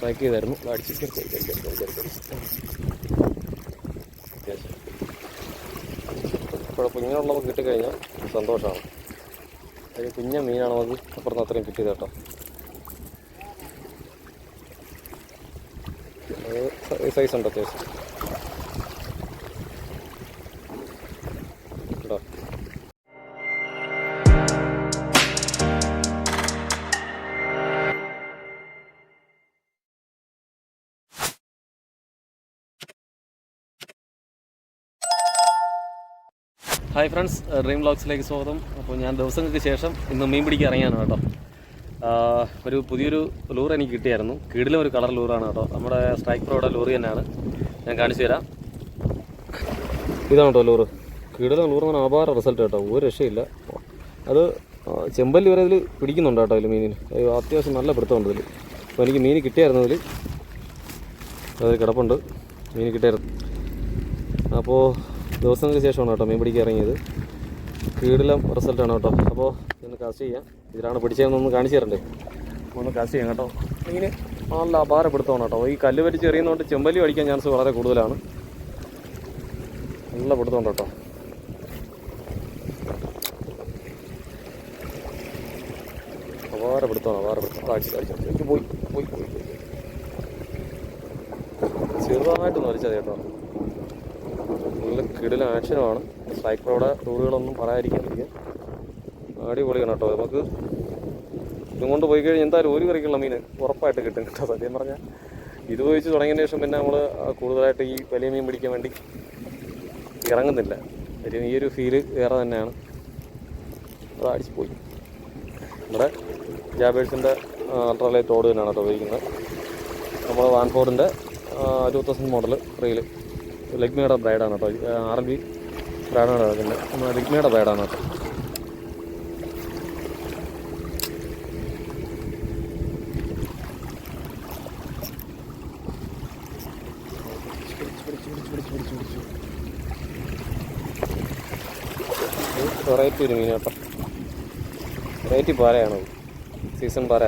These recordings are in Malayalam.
പാക്ക് ചെയ്തായിരുന്നു അടിച്ച് കുഴപ്പം കിട്ടിക്കഴിഞ്ഞാൽ സന്തോഷമാണ് ഒരു കുഞ്ഞ മീനാണ് നമുക്ക് അപ്പുറത്ത് അത്രയും കിട്ടിയത് കേട്ടോ. സൈസ് ഉണ്ട് അത്യാവശ്യം? ഹായ് ഫ്രണ്ട്സ് ഡ്രീം വ്ളോഗ്സിലേക്ക് സ്വാഗതം. അപ്പോൾ ഞാൻ ദിവസങ്ങൾക്ക് ശേഷം ഇന്ന് മീൻ പിടിക്കാൻ ഇറങ്ങിയാണ് കേട്ടോ. ഒരു പുതിയൊരു ലൂർ എനിക്ക് കിട്ടിയായിരുന്നു. കീടിലും ഒരു കളർ ലൂറാണ് കേട്ടോ. നമ്മുടെ സ്ട്രൈക്ക് പ്രോയുടെ ലൂർ തന്നെയാണ്. ഞാൻ കാണിച്ചു തരാം. ഇതാണ് കേട്ടോ ലൂറ് കീടിലും ലൂർ എന്ന് പറഞ്ഞാൽ അപാര റിസൾട്ട് കേട്ടോ. ഒരു രക്ഷയില്ല. അത് ചെമ്പല്ലി വരെ ഇതിൽ പിടിക്കുന്നുണ്ട് കേട്ടോ ഇതിൽ മീനിന്. അത്യാവശ്യം നല്ല പിടുത്തമുണ്ട് ഇതിൽ അപ്പോൾ എനിക്ക് മീൻ കിട്ടിയായിരുന്നു ഇതിൽ അതിൽ കിടപ്പുണ്ട്. മീൻ കിട്ടിയായിരുന്നു. അപ്പോൾ ദിവസങ്ങൾക്ക് ശേഷമാണ് കേട്ടോ മീൻ പിടിക്കാൻ ഇറങ്ങിയത്. കീടിലം റിസൾട്ടാണ് കേട്ടോ. അപ്പോൾ ഇന്ന് കാസ്റ്റ് ചെയ്യാം. ഇതിലാണ് പിടിച്ചതെന്നൊന്ന് കാണിച്ചു തരണ്ടേ? ഒന്ന് കാസ്റ്റ് ചെയ്യാം കേട്ടോ. മീന് നല്ല അപാര പിടുത്തമാണ് കേട്ടോ. ഈ കല്ല് വലിച്ച് എറിയുന്നതുകൊണ്ട് ചെമ്പല്ലി അടിക്കാൻ ചാൻസ് വളരെ കൂടുതലാണ്. നല്ല പിടുത്തമുണ്ട് കേട്ടോ. അപാര പിടുത്തമാണ് അപാര പിടുത്തം അടിച്ചു അടിച്ചു അടിച്ചു. പോയി പോയി പോയി പോയി. ചെറുതായിട്ടൊന്ന് വലിച്ചത് കേട്ടോ. നല്ല കിടിലൻ ആക്ഷനുമാണ് സൈക്കിളോടെ ടൂറുകളൊന്നും പറയാതിരിക്കാതിരിക്കുക അടിപൊളിയാണ് കേട്ടോ. നമുക്ക് ഇതും കൊണ്ട് പോയി കഴിഞ്ഞാൽ എന്തായാലും ഒരു കറിക്കുള്ള മീൻ ഉറപ്പായിട്ട് കിട്ടും കേട്ടോ സത്യം പറഞ്ഞാൽ ഇത് ഉപയോഗിച്ച് തുടങ്ങിയതിന് ശേഷം പിന്നെ നമ്മൾ കൂടുതലായിട്ട് ഈ വലിയ മീൻ പിടിക്കാൻ വേണ്ടി ഇറങ്ങുന്നില്ല. ഒരു ഈ ഒരു ഫീൽ വേറെ തന്നെയാണ്. അത് അടിച്ചു പോയി നമ്മുടെ ജാബേഴ്സിന്റെ അൾട്രാലൈറ്റ് തോട് തന്നെയാണ് കേട്ടോ ഉപയോഗിക്കുന്നത്. നമ്മൾ വാൻഫോർഡിന്റെ ടൂ തൗസൻഡ് മോഡൽ റീൽ ലെഗ്മിയുടെ ബ്രൈഡാണ് കേട്ടോ. ആർ ബി ബ്രൈഡാണ് കിടക്കുന്നത് ലെഗ്മിയുടെ ബ്രൈഡാണ് കേട്ടോ വെറൈറ്റി ഒരു മീൻ കേട്ടോ. വെറൈറ്റി പാരയാണ് സീസൺ പാര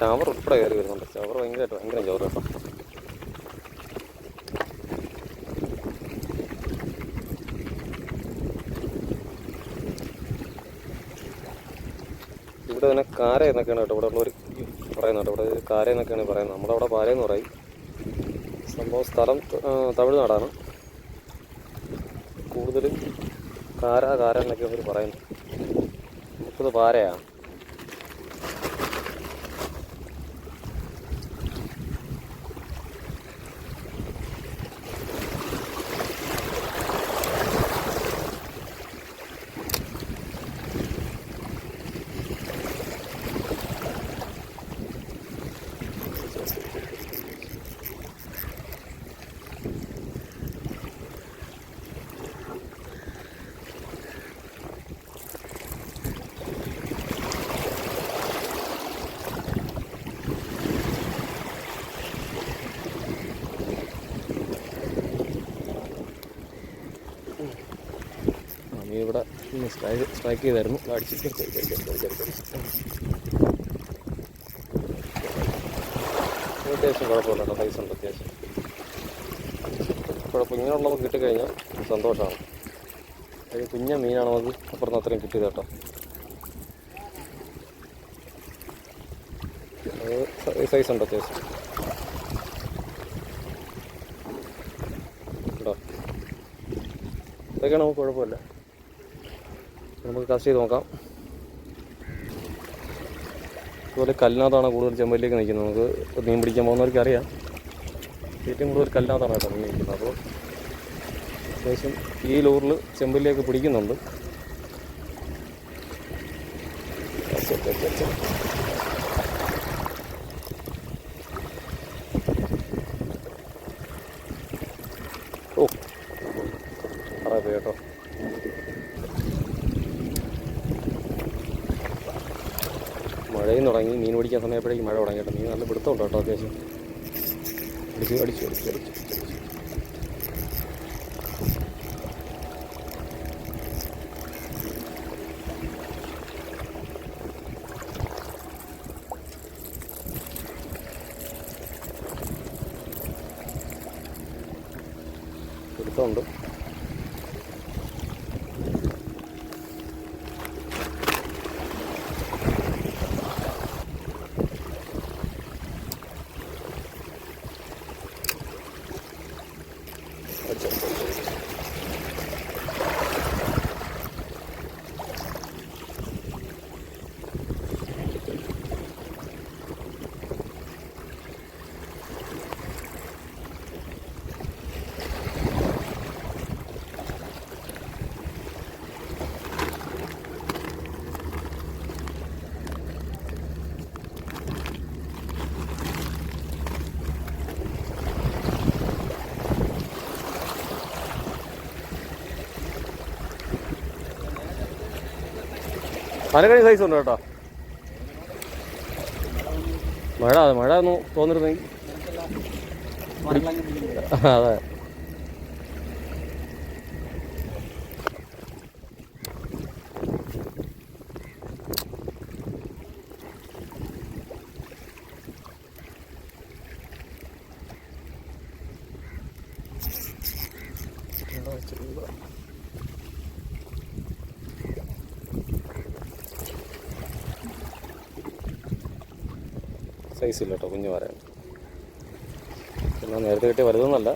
ചവർ ഉൾപ്പെടെ കയറി വരുന്നുണ്ട്. ചവർ ഭയങ്കരമായിട്ട് ഭയങ്കര ചവർ കേട്ടോ. ഇവിടെ തന്നെ കാര എന്നൊക്കെയാണ് കേട്ടോ. ഇവിടെ ഉള്ളവർ പറയുന്നുണ്ട് ഇവിടെ കാര എന്നൊക്കെയാണ് പറയുന്നത്. നമ്മുടെ അവിടെ പാരയെന്ന് പറയും. സംഭവം സ്ഥലം തമിഴ്നാടാണ്. കൂടുതലും കാര കാര എന്നൊക്കെ അവർ പറയുന്നു നമുക്കത് പാരയാണ് ഇവിടെ സ്ട്രൈക്ക് ചെയ്തായിരുന്നു. അടിച്ച്. അത്യാവശ്യം കുഴപ്പമില്ല പൈസ ഉണ്ട് അത്യാവശ്യം. കുഴപ്പം ഇങ്ങനെയുള്ളവ കിട്ടിക്കഴിഞ്ഞാൽ സന്തോഷമാണ്. ഒരു കുഞ്ഞ മീനാണ് നമുക്ക് അപ്പുറത്ത് അത്രയും കിട്ടിയത് കേട്ടോ. സൈസ് ഉണ്ട് അത്യാവശ്യം. കേട്ടോ. ഇതൊക്കെയാണ് നമുക്ക് കുഴപ്പമില്ല. നമുക്ക് കാസ്റ്റ് ചെയ്ത് നോക്കാം. അതുപോലെ കല്ലിനകത്താണ് കൂടുതൽ ചെമ്പല്ലിലേക്ക് നിൽക്കുന്നത്. നമുക്ക് മീൻ പിടിക്കാൻ പോകുന്നവർക്ക് അറിയാം. ഏറ്റവും കൂടുതൽ കല്ലിനകത്താണ് കേട്ടോ മീൻ നിൽക്കുന്നത്. അപ്പോൾ അത്യാവശ്യം ഈ ലൂറിൽ ചെമ്പല്ലിയൊക്കെ പിടിക്കുന്നുണ്ട്. പിടിക്കാൻ സമയപ്പോഴേക്കും മഴ തുടങ്ങിയിട്ട് നീ നല്ല പിടുത്തമുണ്ട് കേട്ടോ അത്യാവശ്യം. അടിച്ചു അടിച്ചു അടിച്ചു അടിച്ചു. പിടുത്തമുണ്ട്. പലകഴി സൈസ് ഉണ്ട് കേട്ടോ. മഴ മഴ ഒന്ന് തോന്നിരുന്നെങ്കിൽ. അതെ. സൈസ് ഇല്ല കേട്ടോ കുഞ്ഞു പറയാൻ എന്നാൽ നേരത്തെ കിട്ടിയ വലുതൊന്നല്ല.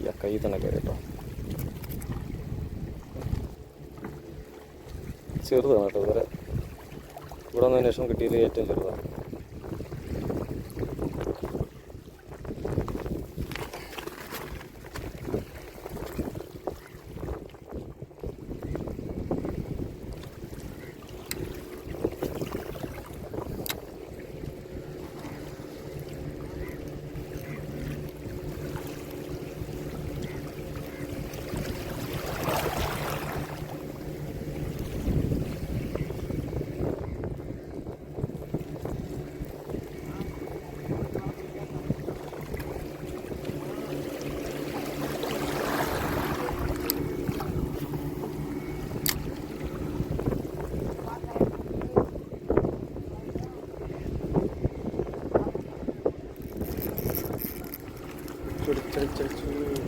ഈ കൈ തന്നെ കയറി കേട്ടോ ചെറുതാണ് കേട്ടോ ഇവരെ ഇവിടെ നിന്ന് അന്വേഷണം കിട്ടിയത് ഏറ്റവും ചെറുതാണ്. അപ്പോൾ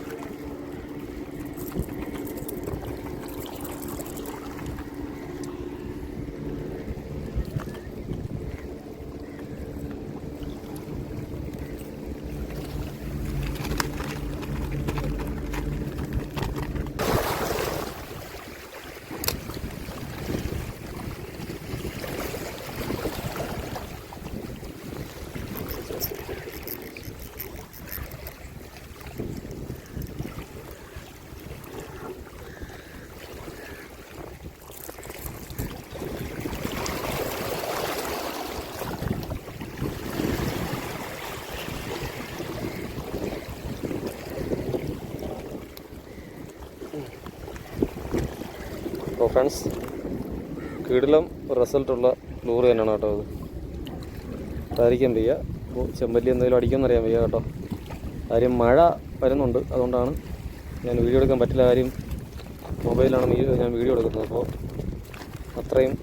ഫ്രണ്ട്സ് കിടിലം റിസൾട്ടുള്ള ലൂറ് തന്നെയാണ് കേട്ടോ അത്. അതായിരിക്കും വയ്യ. അപ്പോൾ ചെമ്പല്ലി എന്തെങ്കിലും അടിക്കുമെന്ന് അറിയാൻ വയ്യ കേട്ടോ. കാര്യം മഴ വരുന്നുണ്ട് അതുകൊണ്ടാണ് ഞാൻ വീഡിയോ എടുക്കാൻ പറ്റില്ല കാര്യം മൊബൈലാണ് ഞാൻ വീഡിയോ എടുക്കുന്നത്. അപ്പോൾ അത്രയും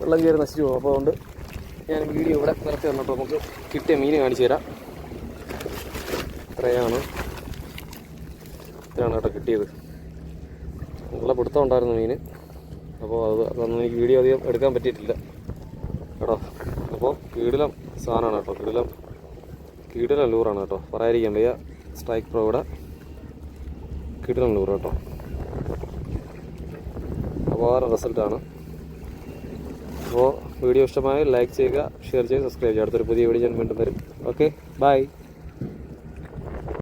വെള്ളം കയറി നശിച്ചു പോകും. അപ്പോൾ അതുകൊണ്ട് ഞാൻ വീഡിയോ ഇവിടെ നിർത്തി തന്നിട്ട് നമുക്ക് കിട്ടിയ മീൻ കാണിച്ചു തരാം. ഇത്രയാണ്. ഇത്രയാണ് കേട്ടോ കിട്ടിയത്. നല്ല പിടുത്തം ഉണ്ടായിരുന്നു മീൻ. അപ്പോൾ അത് അതൊന്നും എനിക്ക് വീഡിയോ അധികം എടുക്കാൻ പറ്റിയിട്ടില്ല. കേട്ടോ അപ്പോൾ കീടിലം സാധനമാണ് കേട്ടോ. കീടിലം കീടിലം ലൂറാണ് കേട്ടോ. പറയാതിരിക്കാൻ വയ്യ. സ്ട്രൈക്ക് പ്രോയുടെ കീടിലം ലൂറ് കേട്ടോ. അപാര റിസൾട്ടാണ്. അപ്പോൾ വീഡിയോ ഇഷ്ടമായ ലൈക്ക് ചെയ്യുക ഷെയർ ചെയ്യുക സബ്സ്ക്രൈബ് ചെയ്യുക. അടുത്തൊരു പുതിയ വീഡിയോ ഞാൻ വീണ്ടും വരും. Okay bye.